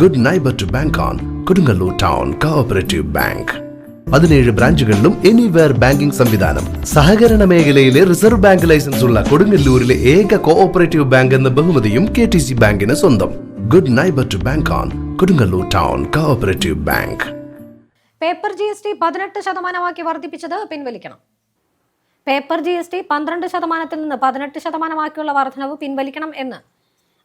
Good neighbour to bank on Kodungallur town cooperative bank പതിനേഴ് ബ്രാഞ്ചുകളിലും anywhere banking സംവിധാനം. സഹകരണ മേഖലയിലെ റിസർവ് ബാങ്ക് ലൈസൻസ് ഉള്ള കൊടുങ്ങല്ലൂരിലെ ഏക കോഓപ്പറേറ്റീവ് ബാങ്ക് എന്ന ബഹുമതിയും കെ ടി സി ബാങ്കിന് സ്വന്തം. Good neighbour to bank on Kodungallur town cooperative bank paper G S T പതിനെട്ട് ശതമാനമാക്കി വർദ്ധിപ്പിച്ചത് പിൻവലിക്കണം. പേപ്പർ ജി എസ് ടി പന്ത്രണ്ട് ശതമാനത്തിൽ നിന്ന് പതിനെട്ട് ശതമാനമാക്കിയുള്ള വർധനവ് പിൻവലിക്കണം എന്ന്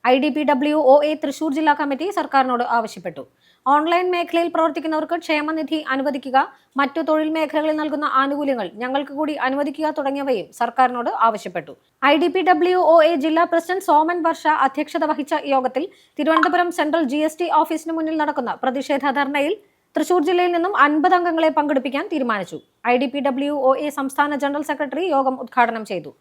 I D P W O A Thrissur ജില്ലാ കമ്മിറ്റി സർക്കാരിനോട് ആവശ്യപ്പെട്ടു. ഓൺലൈൻ മേഖലയിൽ പ്രവർത്തിക്കുന്നവർക്ക് ക്ഷേമനിധി അനുവദിക്കുക മറ്റു തൊഴിൽ മേഖലകളിൽ നൽകുന്ന ആനുകൂല്യങ്ങൾ ഞങ്ങൾക്ക് കൂടി അനുവദിക്കുക തുടങ്ങിയവയും സർക്കാരിനോട് ആവശ്യപ്പെട്ടു. I D P W O A ജില്ലാ പ്രസിഡന്റ് സോമൻ വർഷ അധ്യക്ഷത വഹിച്ച യോഗത്തിൽ Thiruvananthapuram central G S T ഓഫീസിന് മുന്നിൽ നടക്കുന്ന പ്രതിഷേധ ധർണയിൽ തൃശൂർ ജില്ലയിൽ നിന്നും അൻപത് അംഗങ്ങളെ പങ്കെടുപ്പിക്കാൻ തീരുമാനിച്ചു. I D P W O A സംസ്ഥാന ജനറൽ സെക്രട്ടറി യോഗം ഉദ്ഘാടനം ചെയ്തു.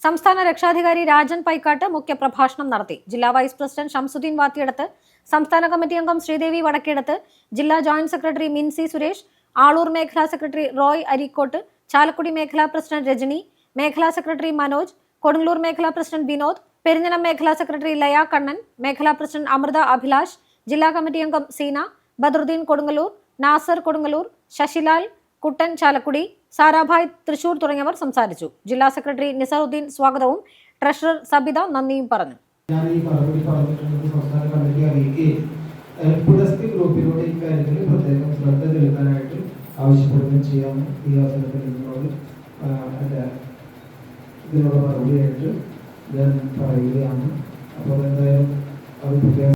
സംസ്ഥാന രക്ഷാധികാരി രാജൻ പൈക്കാട്ട് മുഖ്യപ്രഭാഷണം നടത്തി. ജില്ലാ വൈസ് പ്രസിഡന്റ് ഷംസുദ്ദീൻ വാത്തിയെടുത്ത് സംസ്ഥാന കമ്മിറ്റി അംഗം ശ്രീദേവി വടക്കേടത്ത് ജില്ലാ ജോയിന്റ് സെക്രട്ടറി മിൻസി സുരേഷ് ആളൂർ മേഖലാ സെക്രട്ടറി റോയ് അരീക്കോട്ട് ചാലക്കുടി മേഖലാ പ്രസിഡന്റ് രജനി മേഖലാ സെക്രട്ടറി മനോജ് കൊടുങ്ങല്ലൂർ മേഖലാ പ്രസിഡന്റ് വിനോദ് പെരിഞ്ഞനം മേഖലാ സെക്രട്ടറി ലയ കണ്ണൻ മേഖലാ പ്രസിഡന്റ് അമൃത അഭിലാഷ് ജില്ലാ കമ്മിറ്റി അംഗം സീന ബദറുദ്ദീൻ കൊടുങ്ങല്ലൂർ നാസർ കൊടുങ്ങല്ലൂർ ശശിലാൽ കുട്ടൻ ചാലക്കുടി സാരാഭായ് തൃശൂർ തുടങ്ങിയവർ സംസാരിച്ചു. ജില്ലാ സെക്രട്ടറി നിസാറുദ്ദീൻ സ്വാഗതവും ട്രഷറർ സബിത നന്ദിയും പറഞ്ഞു. ഈ ആവശ്യപ്പെടുകയും ചെയ്യാമെന്ന് ഈ അവസരത്തിൽ ഞാൻ പറയുകയാണ്. അപ്പോൾ എന്തായാലും അത്